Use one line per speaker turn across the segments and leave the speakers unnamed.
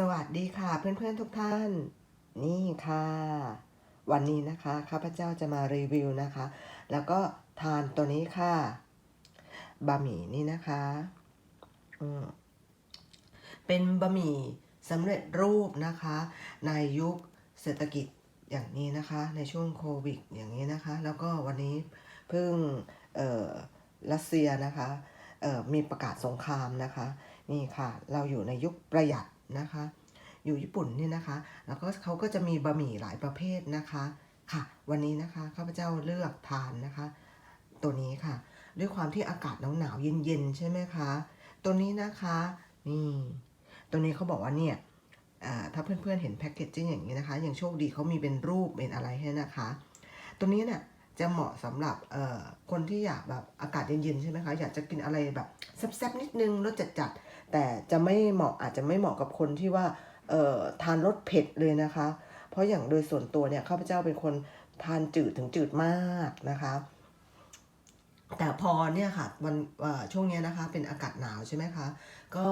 สวัสดีค่ะเพื่อนๆทุกท่าน นี่ค่ะ วันนี้นะคะข้าพเจ้าจะมารีวิวนะคะ แล้วก็ทานตัวนี้ค่ะบะหมี่นี่นะคะอืมเป็นบะหมี่สำเร็จรูปนะคะ ในยุคเศรษฐกิจอย่างนี้นะคะ ในช่วงโควิดอย่างนี้นะคะ แล้วก็วันนี้เพิ่งเอ่อรัสเซียนะคะเอ่อมีประกาศสงครามนะคะ นี่ค่ะ เราอยู่ในยุคประหยัด นะคะ อยู่ญี่ปุ่นเนี่ยนะคะ แล้วก็เขาก็จะมีบะหมี่หลายประเภทนะคะค่ะ วันนี้นะคะข้าพเจ้าเลือกทานนะคะ ตัวนี้ค่ะ ด้วยความที่อากาศหนาวๆเย็นๆใช่ไหมคะ ตัวนี้นะคะนี่ตัวนี้เขาบอกว่าเนี่ยถ้าเพื่อนๆเห็นแพ็กเกจจิ้งอย่างนี้นะคะอย่างโชคดีเขามีเป็นรูปเป็นอะไรให้นะคะ ตัวนี้เนี่ยจะเหมาะสำหรับคนที่อยากแบบอากาศเย็นๆใช่ไหมคะอยากจะกินอะไรแบบแซ่บๆนิดนึงรสจัดๆ แต่จะไม่เหมาะอาจจะไม่เหมาะกับคนที่ว่าเอ่อทานรสเผ็ดเลยนะคะ เพราะอย่างโดยส่วนตัวเนี่ยข้าพเจ้าเป็นคนทานจืดถึงจืดมากนะคะ แต่พอเนี่ยค่ะวันช่วงเนี้ยนะคะ เป็นอากาศหนาวใช่ไหมคะ ก็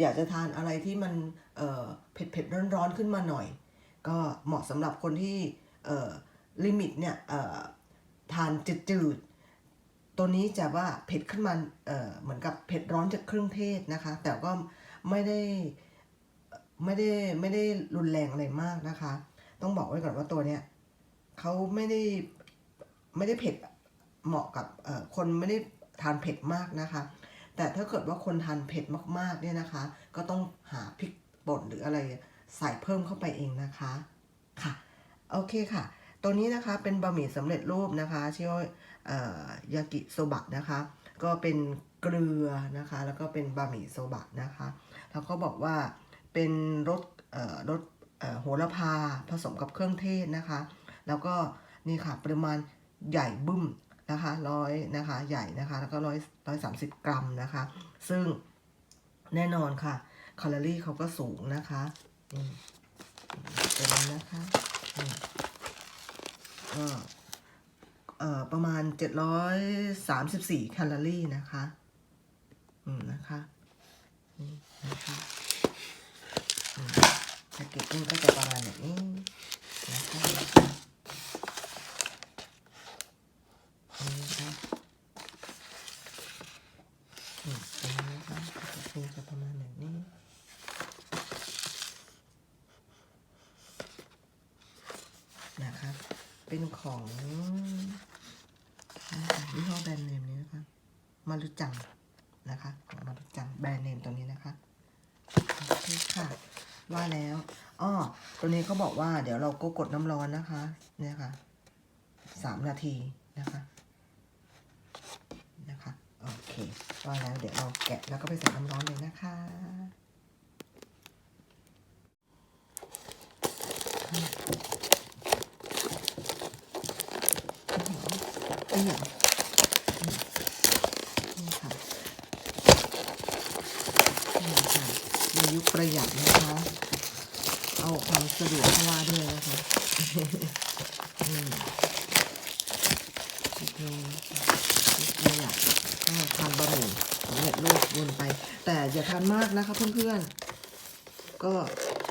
อยากจะทานอะไรที่มันเอ่อเผ็ดเผ็ดร้อนร้อนขึ้นมาหน่อย ก็เหมาะสำหรับคนที่เอ่อลิมิตเนี่ยเอ่อทานจืดจืด ตัวนี้จะว่าเผ็ดขึ้นมาเอ่อเหมือนกับเผ็ดร้อนจากเครื่องเทศนะคะ แต่ก็ไม่ได้ไม่ได้ไม่ได้รุนแรงอะไรมากนะคะ ต้องบอกไว้ก่อนว่าตัวเนี้ยเขาไม่ได้ไม่ได้เผ็ดเหมาะกับเออคนไม่ได้ทานเผ็ดมากนะคะ แต่ถ้าเกิดว่าคนทานเผ็ดมากๆเนี่ยนะคะ ก็ต้องหาพริกป่นหรืออะไรใส่เพิ่มเข้าไปเองนะคะค่ะโอเคค่ะ ตัวนี้นะคะเป็นบะหมี่สำเร็จรูปนะคะชื่อ ยากิโซบะนะคะ ก็เป็นเกลือนะคะ แล้วก็เป็นบะหมี่โซบะนะคะ แล้วก็บอกว่าเป็นรสรสโหระพาผสมกับเครื่องเทศนะคะ แล้วก็นี่ค่ะปริมาณใหญ่บึ้มนะคะร้อยนะคะใหญ่นะคะ แล้วก็ร้อยร้อยสามสิบกรัมนะคะ ซึ่งแน่นอนค่ะแคลอรี่เขาก็สูงนะคะนี่เป็นนะคะก็เอ่อ ประมาณ 734 แคลอรี่นะคะอืมนะคะนี่นะคะอืมแพ็กเกจจิ้งก็จะประมาณแบบนี้นะคะนี่นะคะอืมอันนี้นะคะแพ็กเกจจิ้งจะประมาณแบบนี้นะคะ เป็นของนะคะยี่ห้อแบรนด์เนมนี้นะคะ มา รุจังนะคะของมารุจังแบรนด์เนมตัวนี้นะคะโอเคค่ะว่าแล้วอ้อตัวนี้เขาบอกว่าเดี๋ยวเราก็กดน้ำร้อนนะคะ เนี่ยค่ะสามนาทีนะคะนะคะโอเคว่าแล้วเดี๋ยวเราแกะแล้วก็ไปใส่น้ำร้อนเลยนะคะอืมนี่ค่ะนี่ค่ะใน ยุคประหยัดนะคะ เอาความสะดวกเข้ามาด้วยนะคะยุคนี้ยุคประหยัดก็ทานบะหมี่สำเร็จรูปวนไป แต่อย่าทานมากนะคะเพื่อนๆ ก็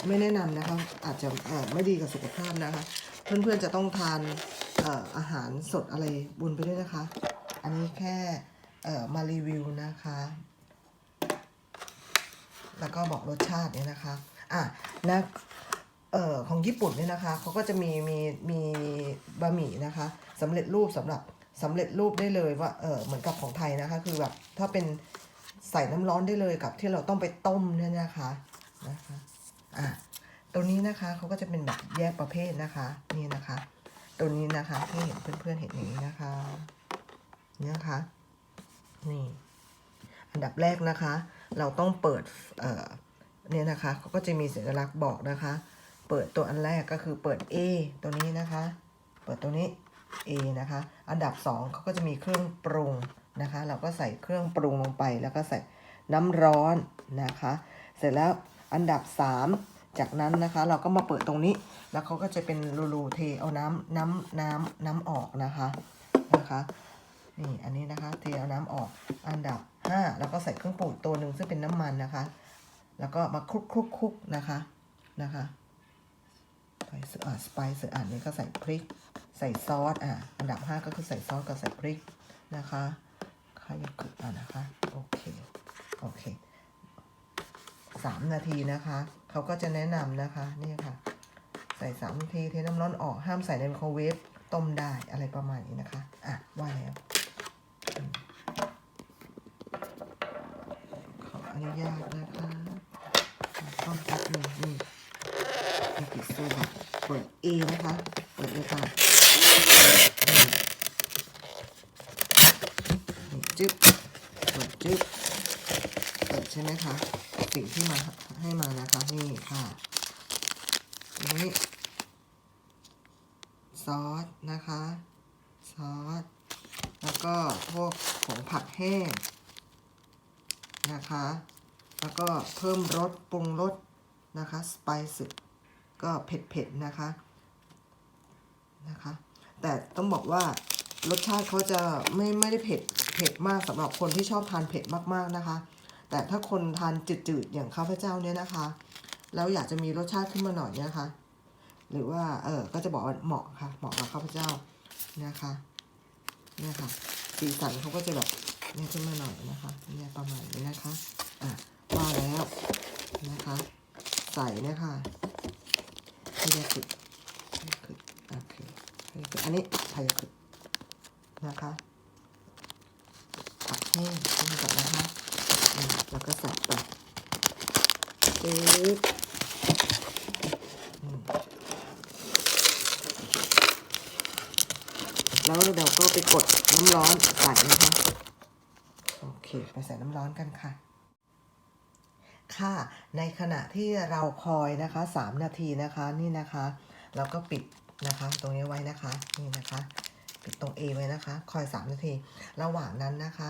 ไม่แนะนำนะคะ อาจจะไม่ดีกับสุขภาพนะคะ เพื่อนๆจะต้องทานอาหารสดอะไรบนไปด้วยนะคะ อันนี้แค่มารีวิวนะคะ แล้วก็บอกรสชาติเนี่ยนะคะอะนะเอ่อของญี่ปุ่นเนี่ยนะคะเขาก็จะมีมีมีบะหมี่นะคะสำเร็จรูปสำหรับสำเร็จรูปได้เลยว่าเออเหมือนกับของไทยนะคะ คือแบบถ้าเป็นใส่น้ำร้อนได้เลยกับที่เราต้องไปต้มเนี่ยนะคะนะคะอะตัวนี้นะคะเขาก็จะเป็นแบบแยกประเภทนะคะนี่นะคะ ตัวนี้นะคะที่เห็นเพื่อนๆเห็นอย่างนี้นะคะนี่นะคะนี่อันดับแรกนะคะ เราต้องเปิดเนี่ยนะคะเขาก็จะมีสัญลักษณ์บอกนะคะ เปิดตัวอันแรกก็คือเปิด A ตัวนี้นะคะ เปิดตัวนี้ A นะคะ อันดับ2เขาก็จะมีเครื่องปรุงนะคะ เราก็ใส่เครื่องปรุงลงไป แล้วก็ใส่น้ำร้อนนะคะ เสร็จแล้วอันดับ 3 จากนั้นนะคะ เราก็มาเปิดตรงนี้ แล้วเขาก็จะเป็นรูๆเทเอาน้ำน้ำน้ำน้ำออกนะคะนะคะนี่อันนี้นะคะเทเอาน้ำออกอันดับ 5 แล้วก็ใส่เครื่องปรุงตัวหนึ่งซึ่งเป็นน้ำมันนะคะ แล้วก็มาคลุกคลุกคลุกนะคะนะคะไปเสืออ่าสไปซ์อ่านนี้ก็ใส่พริก ใส่ซอสอะอันดับ 5 ก็คือใส่ซอสกับใส่พริกนะคะข้าวยากุอะนะคะโอเคโอเคสามนาทีนะคะเขาก็จะแนะนำนะคะนี่ค่ะใส่สามนาทีเทน้ำร้อนออกห้ามใส่ในไมโครเวฟต้มได้อะไรประมาณนี้นะคะ อะ ว่าแล้วอืมข ออนุญาตนะคะต้องแป๊บหนึ่งนี่มีปิดโซ่บะเปิดเอนะคะ เปิดเลยค่ะจึ๊บเปิดจึ๊บเปิดใช่ไหมคะ สิ่งที่มาให้มานะคะนี่ค่ะนี้ซอสนะคะ ซอส แล้วก็พวกผงผักแห้ง นะคะ แล้วก็เพิ่มรสปรุงรสนะคะสไปซ์ก็เผ็ดๆนะคะนะคะ แต่ต้องบอกว่ารสชาติเขาจะไม่ไม่ได้เผ็ดเผ็ดมากสำหรับคนที่ชอบทานเผ็ดมากๆนะคะ แต่ถ้าคนทานจืดๆอย่างข้าพเจ้าเนี่ยนะคะแล้วอยากจะมีรสชาติขึ้นมาหน่อยเนี่ยนะคะ หรือว่าเออก็จะบอกว่าเหมาะค่ะ เหมาะกับข้าพเจ้านะคะเนี่ยค่ะสีสันเขาก็จะแบบ นี่ยขึ้นมาหน่อยนะคะเนี่ยประมาณนี้นะคะอะว่าแล้วนะคะใส่เนี่ยค่ะพยาคึพยาคึโอเคพยาคึอันนี้พยาคึนะคะผักแห้งขึ้นก่อนนะคะแล้วก็ใส่ไปปึ๊บแล้วเราก็ไปกดน้ำร้อนใส่นะคะ เคไปใส่น้ำร้อนกันค่ะ ค่ะ ในขณะที่เราคอยนะคะ 3 นาทีนะคะนี่นะคะ เราก็ปิดนะคะ ตรงนี้ไว้นะคะนี่นะคะปิดตรง A ไว้นะคะ คอย 3 นาที ระหว่างนั้นนะคะ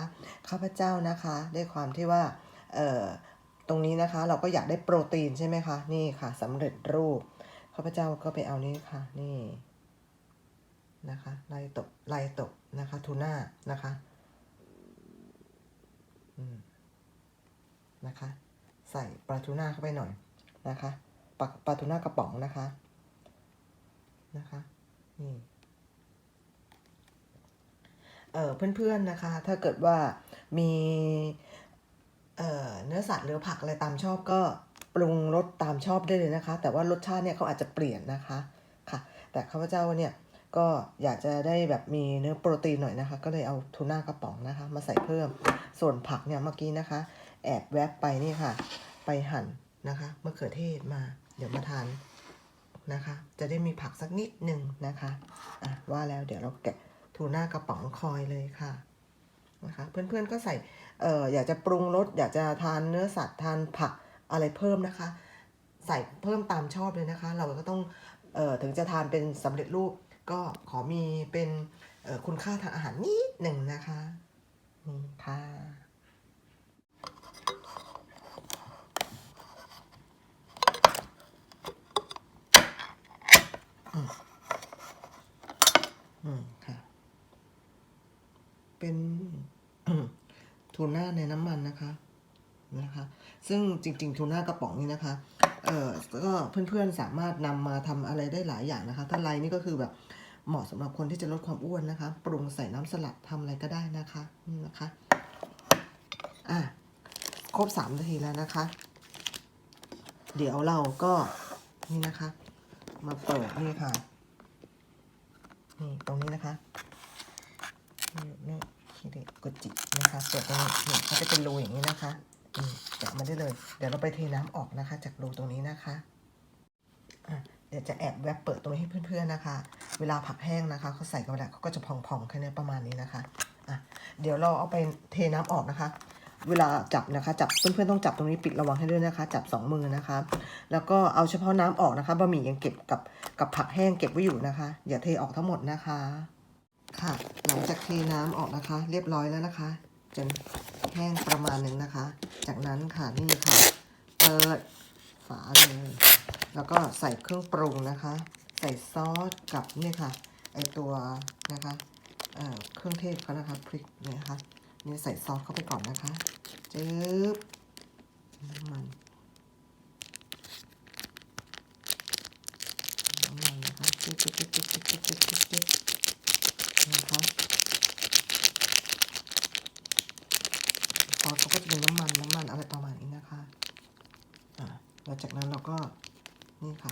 ข้าพเจ้านะคะด้วยความที่ว่าเอ่อตรงนี้นะคะเราก็อยากได้โปรตีนใช่ไหมคะ นี่ค่ะสำเร็จรูปข้าพเจ้าก็ไปเอานี่ค่ะนี่นะคะไลตกไลตกนะคะทูน่านะคะ นะคะ ใส่ปลาทูน่าเข้าไปหน่อยนะคะปลาปลาทูน่ากระป๋องนะคะนะคะนี่เออเพื่อนๆนะคะ ถ้าเกิดว่ามีเอ่อเนื้อสัตว์หรือผักอะไรตามชอบก็ปรุงรสตามชอบได้เลยนะคะ แต่ว่ารสชาติเนี่ยเขาอาจจะเปลี่ยนนะคะค่ะ แต่ข้าพเจ้าเนี่ย ก็อยากจะได้แบบมีเนื้อโปรตีนหน่อยนะคะ ก็เลยเอาทูน่ากระป๋องนะคะ มาใส่เพิ่ม ส่วนผักเนี่ยเมื่อกี้นะคะ แอบแวบไปนี่ค่ะ ไปหั่นนะคะมะเขือเทศมา เดี๋ยวมาทานนะคะ จะได้มีผักสักนิดหนึ่งนะคะอะว่าแล้วเดี๋ยวเราแกะทูน่ากระป๋องคอยเลยค่ะนะคะเพื่อนๆก็ใส่เอ่ออยากจะปรุงรสอยากจะทานเนื้อสัตว์ทานผักอะไรเพิ่มนะคะ ใส่เพิ่มตามชอบเลยนะคะ เราก็ต้องเอ่อถึงจะทานเป็นสำเร็จรูป ก็ขอมีเป็นคุณค่าทางอาหารนิดหนึ่งนะคะนี่ค่ะอืมค่ะ เป็นทูน่าในน้ำมันนะคะ นะคะ ซึ่งจริงๆทูน่ากระป๋องนี้นะคะ เออก็เพื่อนๆสามารถนำมาทำอะไรได้หลายอย่างนะคะ ถ้าไรนี่ก็คือแบบเหมาะสำหรับคนที่จะลดความอ้วนนะคะ ปรุงใส่น้ำสลัดทำอะไรก็ได้นะคะนี่นะคะ อะ ครบสามนาทีแล้วนะคะ เดี๋ยวเราก็นี่นะคะ มาเปิดนี่ค่ะ นี่ตรงนี้นะคะนี่นี่คิดกดจินะคะเปิดตรงนี้เขาจะเป็นรูอย่างนี้นะคะ แกะมาได้เลย เดี๋ยวเราไปเทน้ำออกนะคะ จากรูตรงนี้นะคะะเดี๋ยวจะแอบแวบเปิดตรงนี้ให้เพื่อนๆนะคะ เวลาผักแห้งนะคะเขาใส่กันไปแล้วเขาก็จะพองๆแค่นี้ประมาณนี้นะคะอะเดี๋ยวเราเอาไปเทน้ำออกนะคะ เวลาจับนะคะจับเพื่อนๆต้องจับตรงนี้ปิดระวังให้ด้วยนะคะ จับสองมือนะคะ แล้วก็เอาเฉพาะน้ำออกนะคะบะหมี่ยังเก็บกับกับผักแห้งเก็บไว้อยู่นะคะ อย่าเทออกทั้งหมดนะคะ ค่ะ หลังจากเทน้ำออกนะคะ เรียบร้อยแล้วนะคะจน แห้งประมาณหนึ่งนะคะ จากนั้นค่ะนี่ค่ะ เปิดฝาเลย แล้วก็ใส่เครื่องปรุงนะคะ ใส่ซอสกับนี่ค่ะ ไอตัวนะคะเเครื่องเทศเขานะคะพริกเนี่ยนะคะนี่ใส่ซอสเข้าไปก่อนนะคะจึ๊บน้ำมันน้ำมันนะคะเจึ๊บจึ๊บจึ๊บจึ๊บจึ๊บจึ๊บนะคะ ซอสเขาก็จะเป็นน้ำมันน้ำมันอะไรประมาณนี้นะคะอ่าแล้วจากนั้นเราก็นี่ค่ะ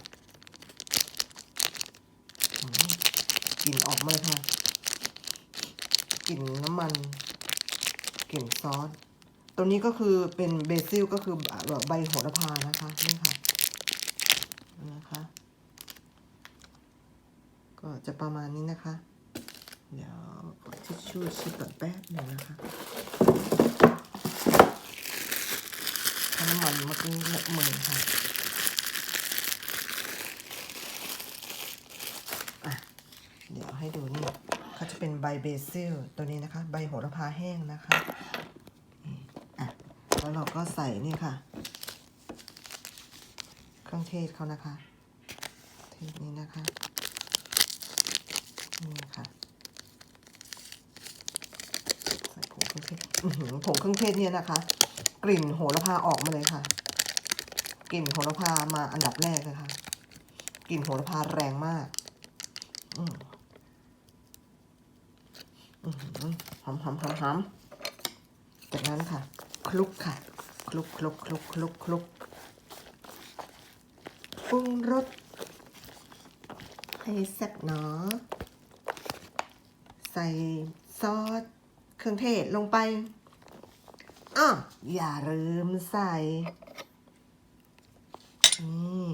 กลิ่นออกมาเลยค่ะกลิ่นน้ำมันกลิ่นซอสตัวนี้ก็คือเป็นเบซิลก็คือแบบใบโหระพานะคะนี่ค่ะนะคะก็จะประมาณนี้นะคะ เดี๋ยวทิชชู่ชิดก่อนแป๊บหนึ่งนะคะถ้า น้ำมันเมื่อกี้เลอะมือค่ะเดี๋ยวให้ดูนี่เขาจะเป็นใบเบซิลตัวนี้นะคะ ใบโหระพาแห้งนะคะอะแล้วเราก็ใส่นี่ค่ะ เครื่องเทศเขานะคะ เทศนี้นะคะนี่ค่ะใส่ผงเครื่องเทศผงเครื่องเทศเนี่ยนะคะ ลิ่นโหระพาออกมาเลยค่ะ กลิ่นโหระพามาอันดับแรกเลยค่ะ กลิ่นโหระพาแรงมาก อืมอื้อหือหอมหอมหอมหอมจากนั้นค่ะ คลุกค่ะ คลุกคลุกคลุกคลุกคลุกปรุงรสให้แซ่บเนาะใส่ซอสเครื่องเทศลงไป อ้ออย่าลืมใส่ นี่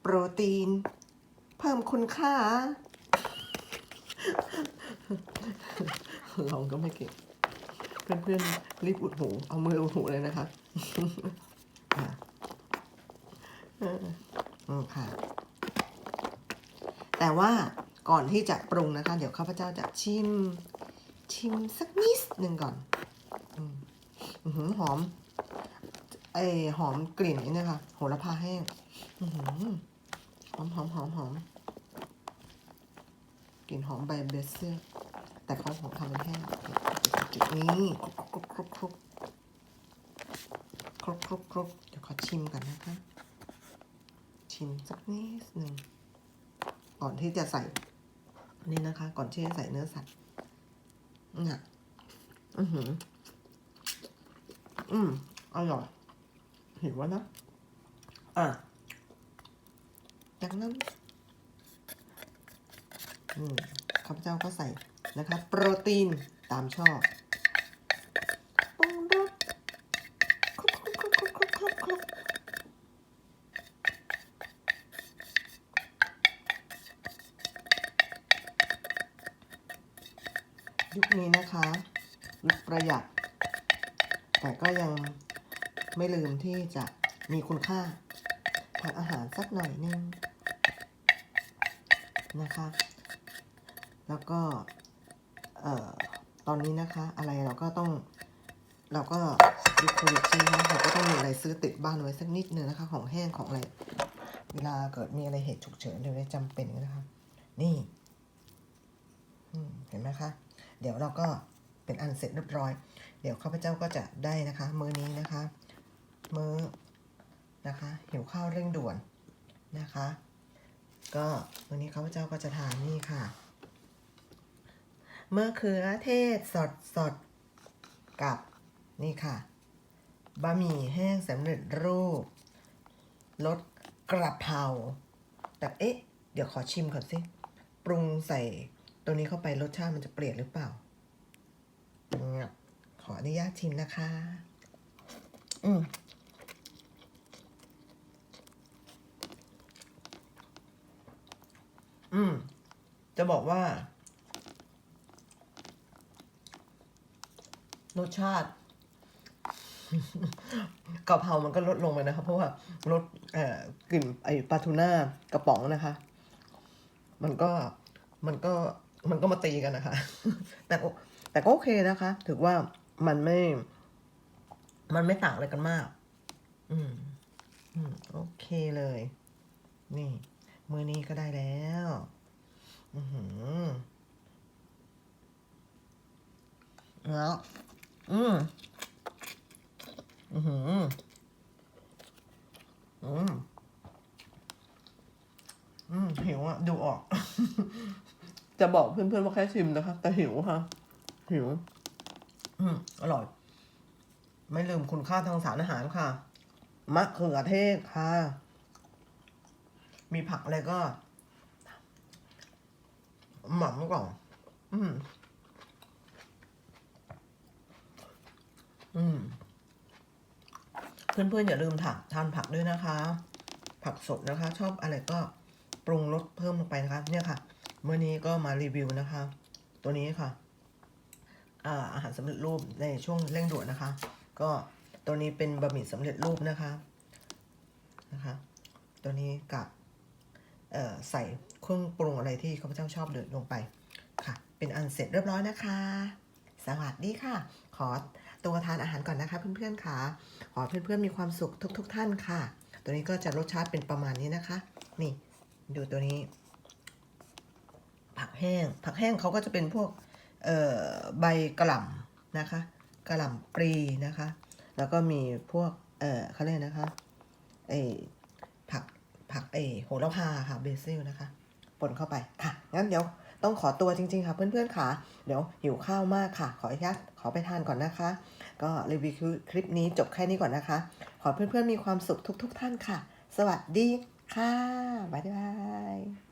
โปรตีน เพิ่มคุณค่า ลองก็ไม่เก่งเพื่อนๆรีบอุดหู เอามืออุดหูเลยนะคะอืมค่ะ แต่ว่าก่อนที่จะปรุงนะคะ เดี๋ยวข้าพเจ้าจะชิม ชิมสักนิดหนึ่งก่อน หือหอมไอหอมกลิ่นนี่นะคะโหระพาแห้งหือหอมหอมหอมหอมกลิ่นหอมใบเบสเซอร์แต่เขาของทำเป็นแห้งจุดนี้คลุกคลุกคลุกคลุกคลุกคลุกคลุกเดี๋ยวขอชิมกันนะคะ ชิมสักนิดหนึ่งก่อนที่จะใส่นี่นะคะ ก่อนที่จะใส่เนื้อสัตว์เนี่ยอือหือ อืมอร่อยหิวแล้วนะ อะจากนั้นอืมข้าพเจ้าก็ใส่นะคะโปรตีนตามชอบปรุงรสคลุกคลุกคลุกคลุกคลุกคลุกคลุกยุคนี้นะคะยุคประหยัด แต่ก็ยังไม่ลืมที่จะมีคุณค่าทางอาหารสักหน่อยนึงนะคะ แล้วก็ตอนนี้นะคะ อะไรเราก็ต้องเราก็ยุคโควิดใช่ไหมคะเราก็ต้องมีอะไรซื้อติดบ้านไว้สักนิดนึงนะคะ ของแห้งของอะไร เวลาเกิดมีอะไรเหตุฉุกเฉินหรืออะไรจำเป็นนะคะ นี่เห็นไหมคะ เดี๋ยวเราก็ เป็นอันเสร็จเรียบร้อย เดี๋ยวข้าพเจ้าก็จะได้นะคะ มื้อนี้นะคะ มื้อนะคะหิวข้าวเร่งด่วนนะคะ ก็วันนี้ข้าพเจ้าก็จะทานนี่ค่ะมะเขือเทศสดสดกับนี่ค่ะบะหมี่แห้งสำเร็จรูปรสกระเพราแต่เอ๊ะ เดี๋ยวขอชิมก่อนสิ ปรุงใส่ตัวนี้เข้าไปรสชาติมันจะเปลี่ยนหรือเปล่า ขออนุญาตชิมนะคะ อืมอืม จะบอกว่า รสชาติกะเพรามันก็ลดลงไปนะครับเพราะว่าลดเอ่อกลิ่นไอปลาทูน่ากระป๋องนะคะ มันก็มันก็มันก็มาตีกันนะคะ แต่ แต่ก็โอเคนะคะ ถือว่ามันไม่ มันไม่ต่างอะไรกันมาก อืม อืม โอเคเลย นี่ มือนี้ก็ได้แล้ว อือหือแล้วอืม อือหือ อืม อืม หิวอะดูออก จะบอกเพื่อนๆว่าแค่ชิมนะคะ แต่หิวค่ะ หิวอืมอร่อย ไม่ลืมคุณค่าทางสารอาหารค่ะ มะเขือเทศค่ะ มีผักอะไรก็ หม่ำก่อนอืม อืม เพื่อนๆ อย่าลืมถักทานผักด้วยนะคะ ผักสดนะคะ ชอบอะไรก็ปรุงรสเพิ่มลงไปนะคะ เนี่ยค่ะ เมื่อนี้ก็มารีวิวนะคะ ตัวนี้ค่ะ อาหารสำเร็จรูปในช่วงเร่งด่วนนะคะ ก็ตัวนี้เป็นบะหมี่สำเร็จรูปนะคะนะคะ ตัวนี้กับใส่เครื่องปรุงอะไรที่ข้าพเจ้าชอบเดือดลงไปค่ะ เป็นอันเสร็จเรียบร้อยนะคะ สวัสดีค่ะ ขอตัวทานอาหารก่อนนะคะเพื่อนๆค่ะ ขอเพื่อนๆมีความสุขทุกๆท่านค่ะ ตัวนี้ก็จะรสชาติเป็นประมาณนี้นะคะ นี่ดูตัวนี้ ผักแห้ง ผักแห้งเขาก็จะเป็นพวก ใบกระหล่ำนะคะกระหล่ำปลีนะคะ แล้วก็มีพวกเออเขาเรียกนะคะไอผักผักไอโหระพาค่ะเบซิลนะคะปนเข้าไปค่ะงั้นเดี๋ยวต้องขอตัวจริง ๆ ค่ะ เพื่อนๆค่ะ เดี๋ยวหิวข้าวมากค่ะ ขออนุญาตขอไปทานก่อนนะคะ ก็รีวิวคลิปนี้จบแค่นี้ก่อนนะคะ ขอเพื่อนๆมีความสุขทุก ๆ ท่านค่ะ สวัสดีค่ะบ๊ายบาย